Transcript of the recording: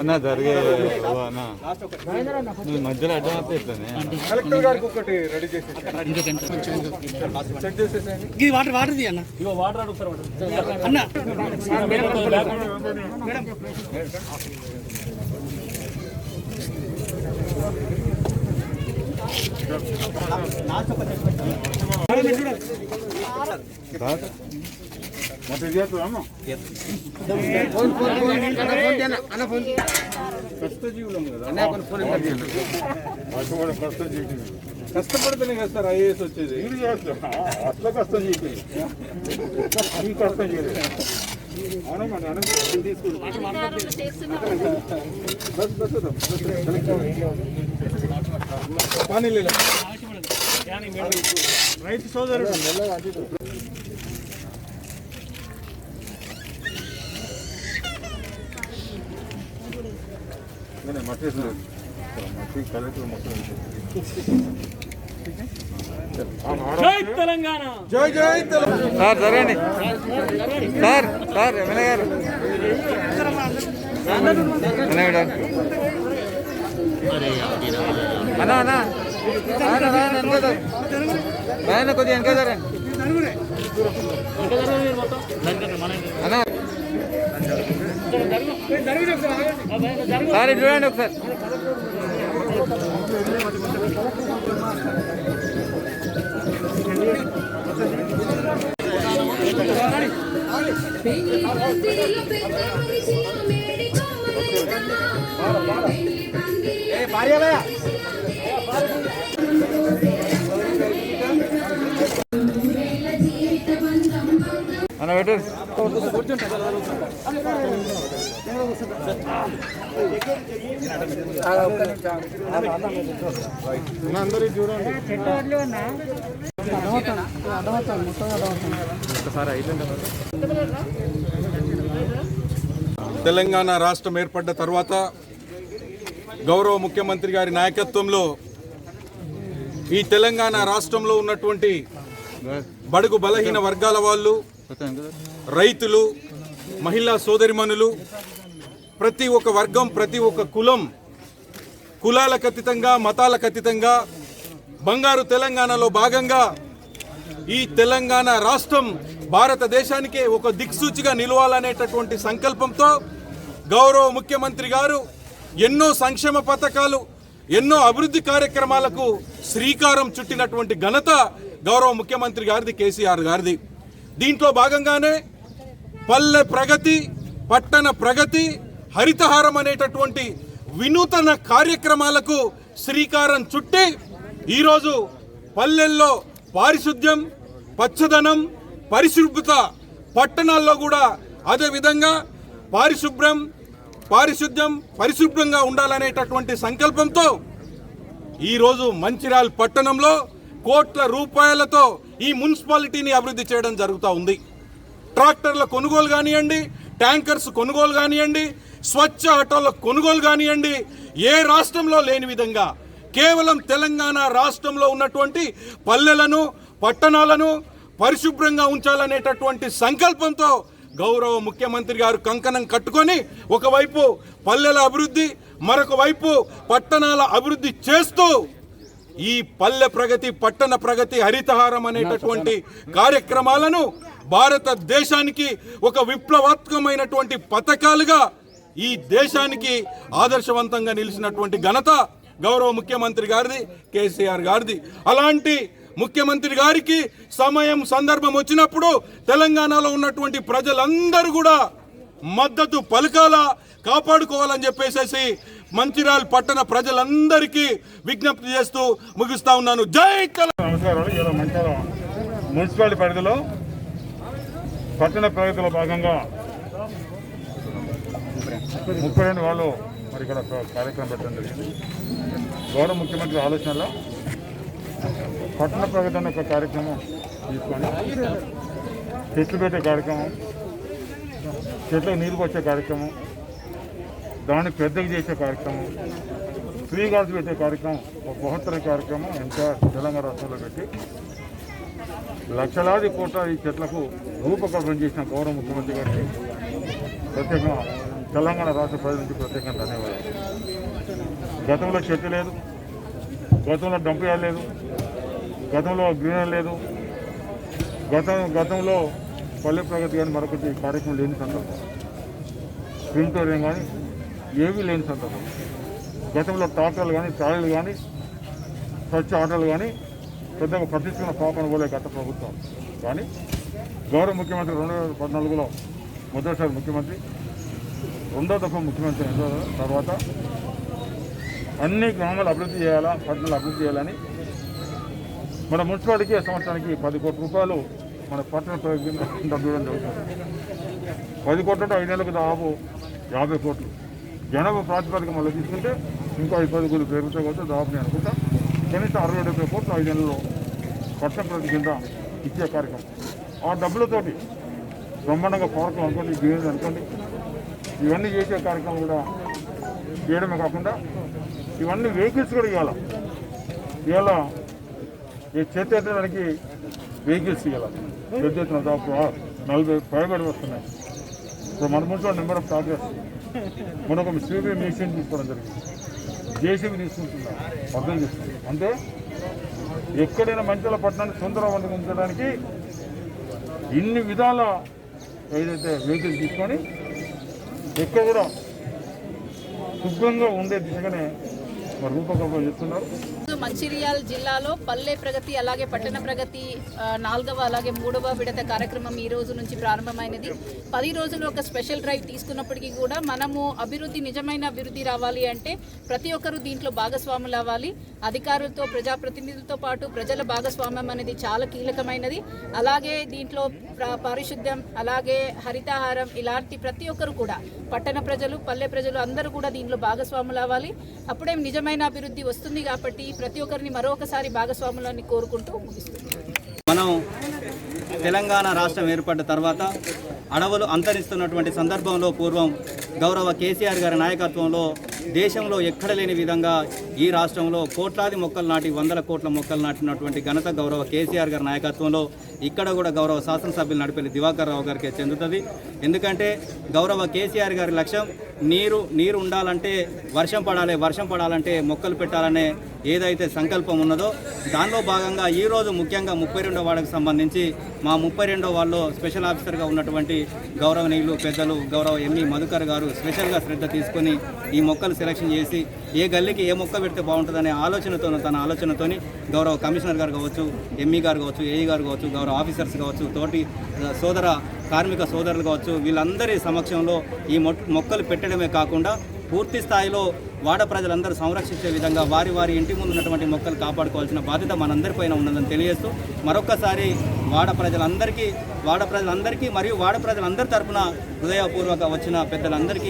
అన్న జరిగే అన్న మధ్యలో అడ్డం వస్తే ఇట్లనే. కలెక్టర్ గారికి ఒకటి రెడీ చేసి చెక్ చేసేసేయండి. ఇది వాటర్ వాటర్ తీ అన్న. అన్న మొత్తం ఇది చేస్తుందమ్మా కష్టజీవులం కదా వాళ్ళు కూడా కష్టజీవి కష్టపడితేనే కదా సార్ ఐఏఎస్ వచ్చేది అట్లా కష్టం చేసి ఈ కష్టం చేయలేదు అవునా తీసుకుంటాం బస్ బస్ పానీ రైతు సోదరుడు. మట్టి మట్టి కలెక్టర్ మొత్తం జై తెలంగాణ. జై జై తెలంగాణ. సార్ జరగండి. సార్ సార్ ఎమ్మెల్యే గారు. ఎమ్మెల్యే గారు. అన్న అన్న. ఆయన ఆయన వెనక జరగండి. ఆయన కొద్దిగా వెనక జరగండి. అన్న. సార్ చూడండి ఒకసారి. పెళ్ళి పందిరిలో పెద్ద మనిషిన మేడి అన్న పెట్టు అందరూ చూడండి తెలంగాణ రాష్ట్రం ఏర్పడ్డ తర్వాత గౌరవ ముఖ్యమంత్రి గారి నాయకత్వంలో ఈ తెలంగాణ రాష్ట్రంలో ఉన్నటువంటి బడుగు బలహీన వర్గాల వాళ్ళు రైతులు మహిళా సోదరిమణులు ప్రతి ఒక్క వర్గం ప్రతి ఒక్క కులం కులాలకు అతీతంగా మతాలకు అతీతంగా బంగారు తెలంగాణలో భాగంగా ఈ తెలంగాణ రాష్ట్రం భారతదేశానికే ఒక దిక్సూచిగా నిలవాలనేటటువంటి సంకల్పంతో గౌరవ ముఖ్యమంత్రి గారు ఎన్నో సంక్షేమ పథకాలు ఎన్నో అభివృద్ధి కార్యక్రమాలకు శ్రీకారం చుట్టినటువంటి ఘనత గౌరవ ముఖ్యమంత్రి గారిది కేసీఆర్ గారిది. దీంట్లో భాగంగానే పల్లె ప్రగతి పట్టణ ప్రగతి హరితహారం అనేటటువంటి వినూతన కార్యక్రమాలకు శ్రీకారం చుట్టి ఈరోజు పల్లెల్లో పారిశుద్ధ్యం పచ్చదనం పరిశుభ్రత పట్టణాల్లో కూడా అదే విధంగా పారిశుభ్రం పారిశుద్ధ్యం పరిశుభ్రంగా ఉండాలనేటటువంటి సంకల్పంతో ఈరోజు మంచిర్యాల పట్టణంలో కోట్ల రూపాయలతో ఈ మున్సిపాలిటీని అభివృద్ధి చేయడం జరుగుతూ ఉంది. ట్రాక్టర్ల కొనుగోలు కానివ్వండి ట్యాంకర్స్ కొనుగోలు కానివ్వండి స్వచ్ఛ ఆటోల కొనుగోలు కానివ్వండి ఏ రాష్ట్రంలో లేని విధంగా కేవలం తెలంగాణ రాష్ట్రంలో ఉన్నటువంటి పల్లెలను పట్టణాలను పరిశుభ్రంగా ఉంచాలనేటటువంటి సంకల్పంతో గౌరవ ముఖ్యమంత్రి గారు కంకణం కట్టుకొని ఒకవైపు పల్లెల అభివృద్ధి మరొక వైపు పట్టణాల అభివృద్ధి చేస్తూ ఈ పల్లె ప్రగతి పట్టణ ప్రగతి హరితహారం అనేటటువంటి కార్యక్రమాలను భారతదేశానికి ఒక విప్లవాత్మకమైనటువంటి పథకాలుగా ఈ దేశానికి ఆదర్శవంతంగా నిలిచినటువంటి ఘనత గౌరవ ముఖ్యమంత్రి గారిది కేసీఆర్ గారిది. అలాంటి ముఖ్యమంత్రి గారికి సమయం సందర్భం వచ్చినప్పుడు తెలంగాణలో ఉన్నటువంటి ప్రజలందరూ కూడా మద్దతు పలకాల కాపాడుకోవాలని చెప్పేసేసి మంచిర్యాల పట్టణ ప్రజలందరికీ విజ్ఞప్తి చేస్తూ ముగిస్తా ఉన్నాను. జై తెలంగాణ! మున్సిపాలిటీ పరిధిలో పట్టణ ప్రగతిలో భాగంగా ముప్పై రెండు వాళ్ళు మరి ఇక్కడ కార్యక్రమం పెట్టడం జరిగింది. గౌరవ ముఖ్యమంత్రి ఆలోచనలో పట్టణ ప్రకటన యొక్క కార్యక్రమం తీసుకొని చెట్లు పెట్టే కార్యక్రమం చెట్లకు నీరు వచ్చే కార్యక్రమం దాన్ని పెద్దగా చేసే కార్యక్రమం ఫ్రీ గాజు పెట్టే కార్యక్రమం ఒక బృహత్తర కార్యక్రమం ఇంకా తెలంగాణ రాష్ట్రంలో పెట్టి లక్షలాది కోట్ల ఈ చెట్లకు రూపకల్పన చేసిన గౌరవ ముఖ్యమంత్రి గారికి ప్రత్యేకంగా తెలంగాణ రాష్ట్ర ప్రజల నుంచి ప్రత్యేకంగా ధన్యవాదాలు. గతంలో చెట్టు లేదు గతంలో డంప్ లేదు గతంలో గ్రీనరీ లేదు. గతం గతంలో పల్లె ప్రగతి కానీ మరొకటి కార్యక్రమం లేని సందర్భం. క్రిమిటోరియం కానీ ఏమీ లేని సందర్భం. గతంలో ట్రాక్టర్లు కానీ ట్రాలీలు కానీ స్వచ్ఛ ఆటలు కానీ పెద్దగా పట్టించుకున్న పాపన పోలే గత ప్రభుత్వం. కానీ గౌరవ ముఖ్యమంత్రి రెండు వేల పద్నాలుగులో మొదటిసారి ముఖ్యమంత్రి రెండో దఫా ముఖ్యమంత్రి తర్వాత అన్ని గ్రామాలు అభివృద్ధి చేయాలా పట్టణాలు అభివృద్ధి చేయాలని మన మున్సిపాలిటీకి సంవత్సరానికి పది కోట్ల రూపాయలు మన పట్టణ ప్రయోజనం డబ్బు ఇవ్వడం జరుగుతుంది. పది కోట్ల అంటే ఐదేళ్ళకి దాదాపు యాభై కోట్లు. జనాభా ప్రాతిపదిక మళ్ళీ తీసుకుంటే ఇంకా ఐదు పది కోట్లు పెరుగుతాయి కాబట్టి దాదాపు నేను అనుకుంటా కనీసం అరవై డెబ్బై కోట్లు ఐదేళ్ళలో పట్టణ ప్రతి కింద ఇచ్చే కార్యక్రమం. ఆ డబ్బులతోటి బ్రహ్మాండంగా పార్కులు అనుకోండి గ్రీనరీ అనుకోండి ఇవన్నీ చేసే కార్యక్రమం కూడా చేయడమే కాకుండా ఇవన్నీ వెహికల్స్ కూడా ఇవ్వాలి? ఇవాళ ఈ చేతి మనకి వెహికల్స్ ఇవ్వాలి చేతి ఎత్తున దాదాపు నలభై పైబడి వస్తున్నాయి. ఇప్పుడు మన ముందు నెంబర్ ఆఫ్ టార్గెట్స్. మనం ఒక సీబీ మిషన్ తీసుకోవడం జరిగింది. జేసీబీ తీసుకుంటున్నాం అర్థం చేస్తున్నాం అంటే ఎక్కడైనా మంచిల పట్టణాన్ని సుందరవంతం ఉంచడానికి ఇన్ని విధాల ఏదైతే వెహికల్ తీసుకొని ఎక్కడ కూడా శుభ్రంగా ఉండే దిశగానే మంచిర్యాల జిల్లాలో పల్లె ప్రగతి అలాగే పట్టణ ప్రగతి నాలుగవ అలాగే మూడవ విడత కార్యక్రమం ఈ రోజు నుంచి ప్రారంభమైనది. పది రోజులు ఒక స్పెషల్ డ్రైవ్ తీసుకున్నప్పటికీ కూడా మనము అభివృద్ధి నిజమైన అభివృద్ధి రావాలి అంటే ప్రతి ఒక్కరూ దీంట్లో భాగస్వాములు అవ్వాలి. అధికారులతో ప్రజాప్రతినిధులతో పాటు ప్రజల భాగస్వామ్యం అనేది చాలా కీలకమైనది. అలాగే దీంట్లో పారిశుద్ధ్యం అలాగే హరితాహారం ఇలాంటి ప్రతి ఒక్కరు కూడా పట్టణ ప్రజలు పల్లె ప్రజలు అందరూ కూడా దీంట్లో భాగస్వాములు అవ్వాలి. అప్పుడే నిజమైన అభివృద్ధి వస్తుంది కాబట్టి ప్రతి ఒక్కరిని మరొకసారి భాగస్వాములని కోరుకుంటూ మనం తెలంగాణ రాష్ట్రం ఏర్పడ్డ తర్వాత అడవులు అంతరిస్తున్నటువంటి సందర్భంలో పూర్వం గౌరవ కేసీఆర్ గారి నాయకత్వంలో దేశంలో ఎక్కడ లేని విధంగా ఈ రాష్ట్రంలో కోట్లాది మొక్కలు నాటి వందల కోట్ల మొక్కలు నాటినటువంటి ఘనత గౌరవ కేసీఆర్ గారి నాయకత్వంలో ఇక్కడ కూడా గౌరవ శాసనసభ్యులు నడిపేది దివాకర్ రావు గారికి చెందుతుంది. ఎందుకంటే గౌరవ కేసీఆర్ గారి లక్ష్యం నీరు నీరు ఉండాలంటే వర్షం పడాలి వర్షం పడాలంటే మొక్కలు పెట్టాలనే ఏదైతే సంకల్పం ఉన్నదో దానిలో భాగంగా ఈరోజు ముఖ్యంగా ముప్పై రెండో వార్డుకు సంబంధించి మా ముప్పై రెండో వార్డులో స్పెషల్ ఆఫీసర్గా ఉన్నటువంటి గౌరవనీయులు పెద్దలు గౌరవ ఎంఈ మధుకర్ గారు స్పెషల్గా శ్రద్ధ తీసుకొని ఈ మొక్కలు సెలెక్షన్ చేసి ఏ గల్లీకి ఏ మొక్క పెడితే బాగుంటుందనే ఆలోచనతో తన ఆలోచనతోని గౌరవ కమిషనర్ గారు కావచ్చు ఎంఈ గారు కావచ్చు ఏఈ గారు కావచ్చు గౌరవ ఆఫీసర్స్ కావచ్చు తోటి సోదర కార్మిక సోదరులు కావచ్చు వీళ్ళందరి సమక్షంలో ఈ మొ- మొక్కలు పెట్టడమే కాకుండా పూర్తి స్థాయిలో వాడ ప్రజలందరూ సంరక్షించే విధంగా వారి వారి ఇంటి ముందు ఉన్నటువంటి మొక్కలు కాపాడుకోవాల్సిన బాధ్యత మనందరిపైన ఉన్నదని తెలియజేస్తూ మరొకసారి వాడ ప్రజలందరికీ వాడ ప్రజలందరికీ మరియు వాడ ప్రజలందరి తరపున హృదయపూర్వక వచ్చిన పెద్దలందరికీ